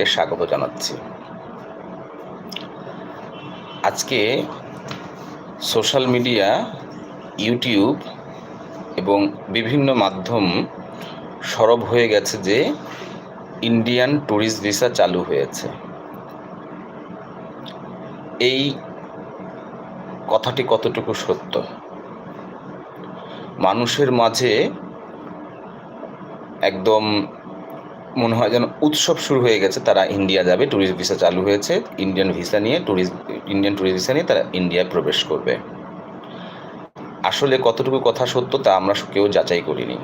সবাইকে স্বাগত জানাচ্ছি। আজকে সোশ্যাল মিডিয়া, ইউটিউব এবং বিভিন্ন মাধ্যম সরব হয়ে গেছে যে ইন্ডিয়ান ট্যুরিস্ট ভিসা চালু হয়েছে। এই কথাটি কতটুকু সত্য? মানুষের মাঝে একদম মনে হয় যেন উৎসব শুরু হয়ে গেছে, তারা ইন্ডিয়া যাবে ট্যুরিস্ট ভিসা চালু হয়েছে। ইন্ডিয়ান ভিসা নিয়ে ট্যুরিস্ট ইন্ডিয়ান ট্যুরিস্ট ভিসা নিয়ে তারা ইন্ডিয়ায় প্রবেশ করবে। আসলে কতটুকু কথা সত্য তা আমরা কেউ যাচাই করিনি।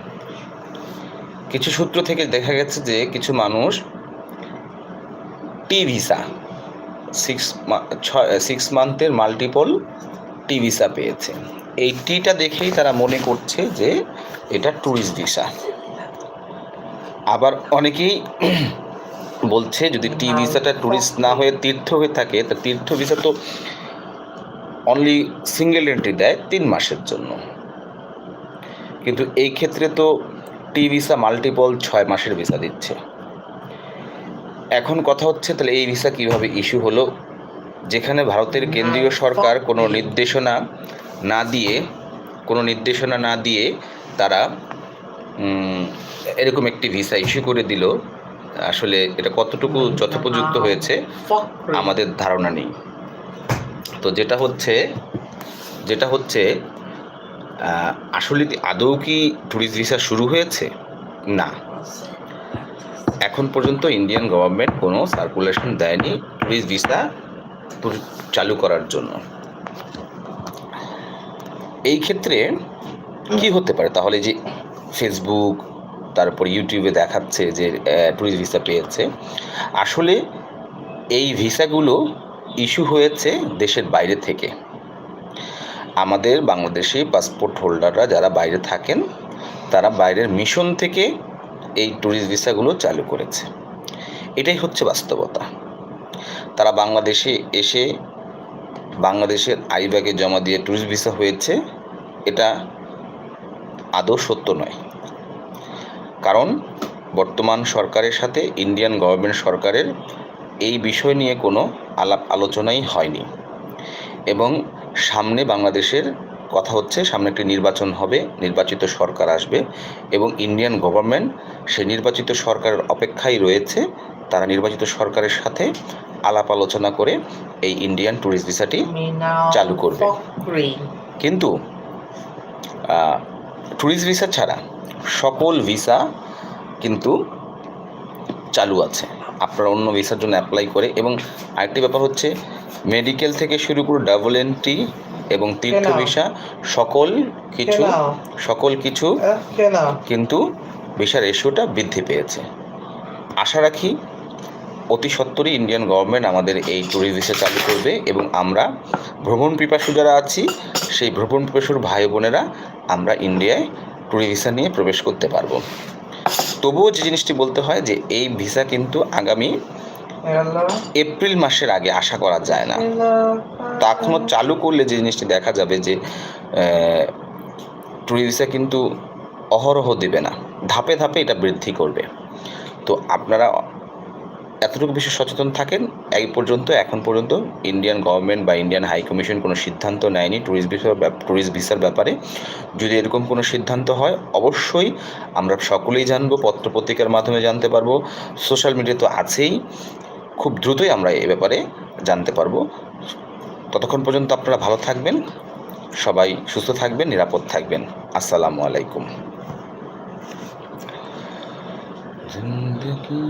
কিছু সূত্র থেকে দেখা গেছে যে কিছু মানুষ টি ভিসা সিক্স ছয় সিক্স মান্থের মাল্টিপল টি ভিসা পেয়েছে। এই টিটা দেখেই তারা মনে করছে যে এটা ট্যুরিস্ট ভিসা আবার অনেকেই বলছে, যদি টি ভিসাটা ট্যুরিস্ট না হয়ে তীর্থ হয়ে থাকে, তা তীর্থ ভিসা তো অনলি সিঙ্গেল এন্ট্রি দেয় তিন মাসের জন্য। কিন্তু এই ক্ষেত্রে তো টি ভিসা মাল্টিপল ছয় মাসের ভিসা দিচ্ছে। এখন কথা হচ্ছে, তাহলে এই ভিসা কীভাবে ইস্যু হলো? যেখানে ভারতের কেন্দ্রীয় সরকার কোনো নির্দেশনা না দিয়ে, কোনো নির্দেশনা না দিয়ে তারা এরকম একটি ভিসা ইস্যু করে দিল। আসলে এটা কতটুকু যথোপযুক্ত হয়েছে, আমাদের ধারণা নেই। তো যেটা হচ্ছে যেটা হচ্ছে আসলে আদৌ কি ট্যুরিস্ট ভিসা শুরু হয়েছে? না। এখন পর্যন্ত ইন্ডিয়ান গভর্নমেন্ট কোনো সার্কুলেশন দেয়নি ট্যুরিস্ট ভিসা চালু করার জন্য। এই ক্ষেত্রে কি হতে পারে? তাহলে যে ফেসবুক তারপর ইউটিউবে দেখাচ্ছে যে ট্যুরিস্ট ভিসা পেয়েছে। আসলে এই ভিসাগুলো ইস্যু হয়েছে দেশের বাইরে থেকে। আমাদের বাংলাদেশি পাসপোর্ট হোল্ডাররা যারা বাইরে থাকেন, তারা বাইরের মিশন থেকে এই ট্যুরিস্ট ভিসাগুলো চালু করেছে। এটাই হচ্ছে বাস্তবতা। তারা বাংলাদেশে এসে বাংলাদেশের আইব্যাগে জমা দিয়ে ট্যুরিস্ট ভিসা হয়েছে। এটা আদৌ সত্য নয়। কারণ বর্তমান সরকারের সাথে ইন্ডিয়ান গভর্নমেন্ট সরকারের এই বিষয় নিয়ে কোনো আলাপ আলোচনাই হয়নি। এবং সামনে বাংলাদেশের কথা হচ্ছে সামনে একটি নির্বাচন হবে নির্বাচিত সরকার আসবে এবং ইন্ডিয়ান গভর্নমেন্ট সেই নির্বাচিত সরকারের অপেক্ষায় রয়েছে। তারা নির্বাচিত সরকারের সাথে আলাপ আলোচনা করে এই ইন্ডিয়ান ট্যুরিস্ট ভিসাটি চালু করবে। কিন্তু ট্যুরিস্ট ভিসা ছাড়া সকল ভিসা কিন্তু চালু আছে। আপনারা অন্য ভিসার জন্য অ্যাপ্লাই করে এবং আরেকটি ব্যাপার হচ্ছে মেডিকেল থেকে শুরু করে ডাবল এন্ট্রি এবং তীর্থ ভিসা সকল কিছু সকল কিছু কিন্তু ভিসার রেশিওটা বৃদ্ধি পেয়েছে। আশা রাখি অতি সত্বরই ইন্ডিয়ান গভর্নমেন্ট আমাদের এই ট্যুরিস্ট ভিসা চালু করবে এবং আমরা ভ্রমণ পিপাসু যারা আছি, সেই ভ্রমণ পিপাসুর ভাই বোনেরা আমরা ইন্ডিয়ায় ট্যুরিস্ট ভিসা নিয়ে প্রবেশ করতে পারব। তবুও যে জিনিসটি বলতে হয় যে, এই ভিসা কিন্তু আগামী এপ্রিল মাসের আগে আশা করা যায় না। তা এখনও চালু করলে যে জিনিসটি দেখা যাবে যে ট্যুরিস্ট ভিসা কিন্তু অহরহ দেবে না। ধাপে ধাপে এটা বৃদ্ধি করবে। তো আপনারা এতটুকু বেশি সচেতন থাকেন, এই পর্যন্ত, এখন পর্যন্ত ইন্ডিয়ান গভর্নমেন্ট বা ইন্ডিয়ান হাই কমিশন কোনো সিদ্ধান্ত নেয়নি ট্যুরিস্ট ভিসার ট্যুরিস্ট ভিসার ব্যাপারে। যদি এরকম কোনো সিদ্ধান্ত হয়, অবশ্যই আমরা সকলেই জানব, পত্রপত্রিকার মাধ্যমে জানতে পারব সোশ্যাল মিডিয়া তো আছেই, খুব দ্রুতই আমরা এ ব্যাপারে জানতে পারব। ততক্ষণ পর্যন্ত আপনারা ভালো থাকবেন, সবাই সুস্থ থাকবেন, নিরাপদ থাকবেন। আসসালামু আলাইকুম। জিন্দগি।